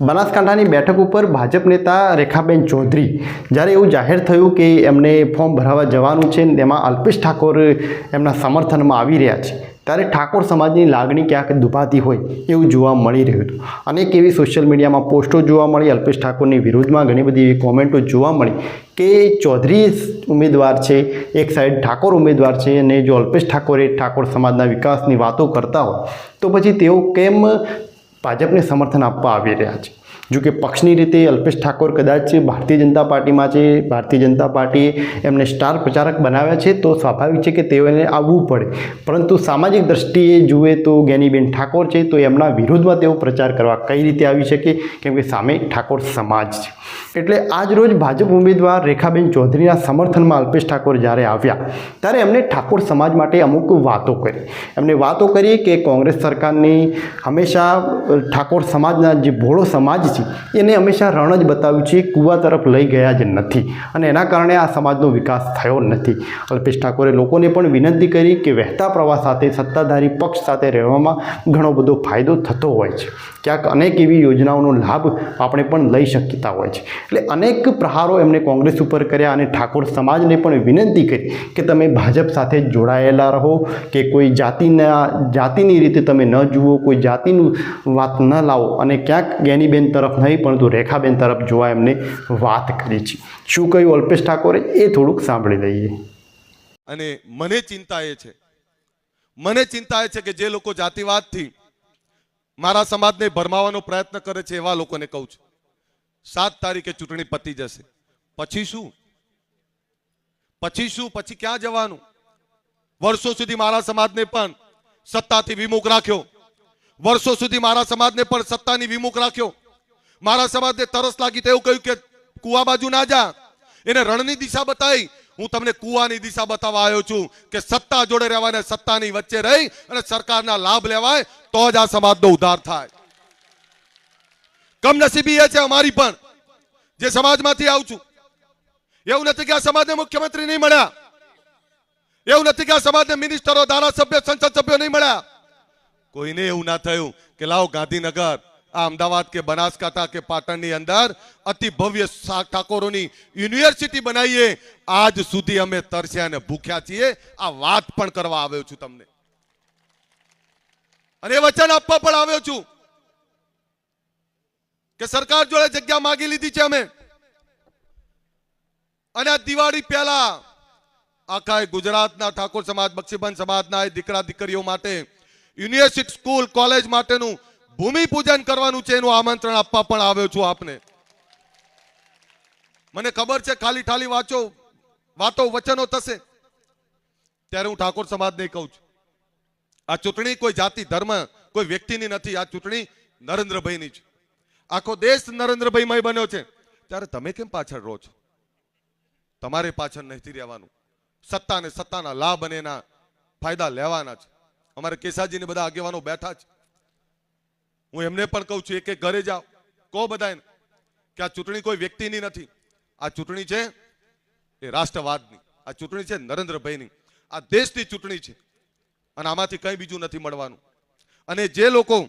બનાસકાંઠાની બેઠક ઉપર ભાજપ નેતા રેખાબેન ચૌધરી. જ્યારે એવું જાહેર થયું કે એમને ફોર્મ ભરાવા જવાનું છે ને તેમાં અલ્પેશ ઠાકોર એમના સમર્થનમાં આવી રહ્યા છે, ત્યારે ઠાકોર સમાજની લાગણી ક્યાંક દુભાતી હોય એવું જોવા મળી રહ્યું હતું. અનેક એવી સોશિયલ મીડિયામાં પોસ્ટો જોવા મળી, અલ્પેશ ઠાકોરની વિરુદ્ધમાં ઘણી બધી એવી કોમેન્ટો જોવા મળી કે ચૌધરી ઉમેદવાર છે, એક સાઈડ ઠાકોર ઉમેદવાર છે અને જો અલ્પેશ ઠાકોરે ઠાકોર સમાજના વિકાસની વાતો કરતા હોય, તો પછી તેઓ કેમ ભાજપને સમર્થન આપવા આવી રહ્યા છે. જો કે પક્ષની રીતે અલ્પેશ ઠાકોર કદાચ ભારતીય જનતા પાર્ટીમાં છે, ભારતીય જનતા પાર્ટીએ એમને સ્ટાર પ્રચારક બનાવ્યા છે, તો સ્વાભાવિક છે કે તેઓને આવવું પડે. પરંતુ સામાજિક દ્રષ્ટિએ જુએ તો જ્ઞાનીબેન ઠાકોર છે, તો એમના વિરોધમાં તેઓ પ્રચાર કરવા કઈ રીતે આવી શકે? કેમ કે સામે ઠાકોર સમાજ છે. એટલે આજ રોજ ભાજપ ઉમેદવાર રેખાબેન ચૌધરીના સમર્થનમાં અલ્પેશ ઠાકોર જ્યારે આવ્યા, ત્યારે એમને ઠાકોર સમાજ માટે અમુક વાતો કરી. એમને વાતો કરી કે કોંગ્રેસ સરકારની હંમેશા ઠાકોર સમાજના જે ભોળો સમાજ છે એને હંમેશા રણ જ બતાવ્યું છે, કૂવા તરફ લઈ ગયા જ નથી. અને એના કારણે આ સમાજનો વિકાસ થયો નથી. અલ્પેશ ઠાકોરે લોકોને પણ વિનંતી કરી કે વહેતા પ્રવાહ સાથે, સત્તાધારી પક્ષ સાથે રહેવામાં ઘણો બધો ફાયદો થતો હોય છે. ક્યાંક અનેક એવી યોજનાઓનો લાભ આપણે પણ લઈ શકતા હોય છે. એટલે અનેક પ્રહારો એમને કોંગ્રેસ ઉપર કર્યા અને ઠાકોર સમાજને પણ વિનંતી કરી કે તમે ભાજપ સાથે જોડાયેલા રહો, કે કોઈ જાતિના, જાતિની રીતે તમે ન જુઓ, કોઈ જાતિનું વાત ન લાવો. અને ક્યાંક જ્ઞાનીબેન તરફ નહીં, પરંતુ રેખાબેન તરફ જોવા એમને વાત કરી છે. શું કહ્યું અલ્પેશ ઠાકોરે? એ થોડુંક સાંભળી લઈએ. અને મને ચિંતા એ છે, મને ચિંતા એ છે કે જે લોકો જાતિવાદથી મારા સમાજને ભરમાવાનો પ્રયત્ન કરે છે, એવા લોકોને કહું છું. સાત તારીખે ચૂંટણી પતી જશે. પછી શું? પછી શું? પછી ક્યાં જવાનું? વર્ષો સુધી મારા સમાજને પણ સત્તાથી વિમુખ રાખ્યો. વર્ષો સુધી મારા સમાજને પણ સત્તાની વિમુખ રાખ્યો. મારા સમાજને તરસ લાગી તો એવું કહ્યું કે કુવા બાજુ ના જા. એને રણની દિશા બતાવી હું તમને કુવાની દિશા બતાવવા આવ્યો છું કે સત્તા જોડે રહેવાય સત્તાની વચ્ચે રહી અને સરકારના લાભ લેવાય તો જ આ સમાજનો ઉદ્ધાર થાય. કમનસીબી એ છે અમારી પણ, જે સમાજમાંથી આવું છું. એવું નથી કે આ સમાજને મુખ્યમંત્રી નહીં મળ્યા. એવું નથી કે આ સમાજને મિનિસ્ટરો, ધારાસભ્ય, સંસદ સભ્યો નહીં મળ્યા. કોઈને એવું ના થયું કે લાવો ગાંધીનગર. અમદાવાદ કે બનાસકાંઠા કે પાટણની અંદર અતિ ભવ્ય ઠાકોરોની યુનિવર્સિટી બનાવીએ. આજ સુધી અમે તરસ્યા અને ભૂખ્યા છીએ. આ વાત પણ કરવા આવ્યો છું તમને. અને વચન આપવા પણ આવ્યો છું કે સરકાર જોડે જગ્યા માંગી લીધી છે અમે. અને આ દિવાળી પહેલા આખા ગુજરાતના ઠાકોર સમાજ, બક્ષીબંધ સમાજના દીકરા દીકરીઓ માટે યુનિવર્સિટી સ્કૂલ, કોલેજ માટેનું ભૂમિ પૂજન કરવાનું છે એનું આમંત્રણ આપવા પણ આવ્યો છું આપને. મને ખબર છે, ખાલી ઠાલી વાંચો, વાતો વચનો થશે. ત્યારે હું ઠાકોર સમાજને કહું છું, આ ચૂંટણી કોઈ જાતિ, ધર્મ, કોઈ વ્યક્તિની નથી, આ ચૂંટણી નરેન્દ્રભાઈની છે. આખો દેશ નરેન્દ્રભાઈમય બન્યો છે. ત્યારે તમે કેમ પાછળ રહો છો? તમારે પાછળ નથી રહેવાનું. સત્તા ને સત્તાના લાભ અને એના ફાયદા લેવાના છે. અમારે કેસાજીને બધા આગેવાનો બેઠા છે. હું એમને પણ કહું છું, એક ઘરે જાઓ. કહો બધાને કે આ ચૂંટણી કોઈ વ્યક્તિની નથી. આ ચૂંટણી છે એ રાષ્ટ્રવાદની. આ ચૂંટણી છે નરેન્દ્રભાઈની. આ દેશની ચૂંટણી છે. અને આમાંથી કંઈ બીજું નથી મળવાનું. અને જે લોકો